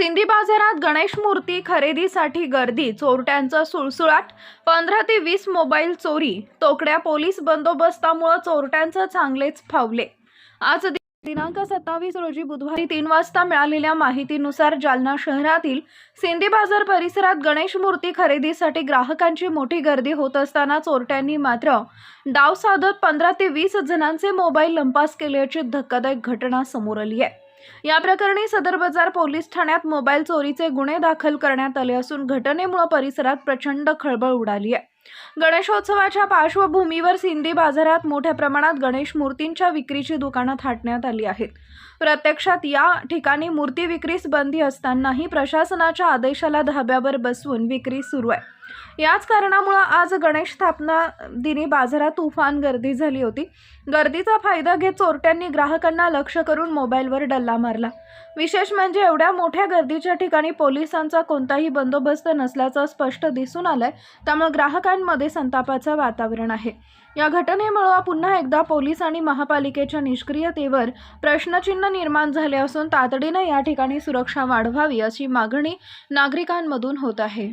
सिंधी बाजारात गणेश मूर्ती खरेदीसाठी गर्दी चोरट्यांचा सुळसुळाट पंधरा ते वीस मोबाईल चोरी तोकड्या पोलीस बंदोबस्तामुळे चोरट्यांचं चांगलेच फावले. आज दिनांक सत्तावीस रोजी बुधवारी तीन वाजता मिळालेल्या माहितीनुसार जालना शहरातील सिंधी बाजार परिसरात गणेश मूर्ती खरेदीसाठी ग्राहकांची मोठी गर्दी होत असताना चोरट्यांनी मात्र डाव साधत पंधरा ते वीस जणांचे मोबाईल लंपास केल्याची धक्कादायक घटना समोर आली आहे. या प्रकरणी सदर बाजार पोलीस ठाण्यात मोबाईल चोरीचे गुन्हे दाखल करण्यात आले असून घटनेमुळे परिसरात प्रचंड खळबळ उडाली आहे. गणेशोत्सवाच्या पार्श्वभूमीवर सिंधी बाजारात मोठ्या प्रमाणात गणेश मूर्तींच्या विक्रीची दुकानं थाटण्यात आली आहेत. प्रत्यक्षात या ठिकाणी मूर्ती विक्रीस बंदी असतानाही प्रशासनाच्या आदेशाला धाब्यावर बसवून विक्री सुरू आहे. याच कारणामुळं आज गणेश स्थापना दिनी बाजारात तुफान गर्दी झाली होती. गर्दीचा फायदा घेत चोरट्यांनी ग्राहकांना लक्ष करून मोबाईलवर डल्ला मारला. विशेष म्हणजे एवढ्या मोठ्या गर्दीच्या ठिकाणी पोलिसांचा कोणताही बंदोबस्त नसल्याचं स्पष्ट दिसून आलंय. त्यामुळे ग्राहकांमध्ये संतापाचं वातावरण आहे. या घटनेमुळं पुन्हा एकदा पोलीस आणि महापालिकेच्या निष्क्रियतेवर प्रश्नचिन्ह निर्माण झाले असून तातडीनं या ठिकाणी सुरक्षा वाढवावी अशी मागणी नागरिकांमधून होत आहे.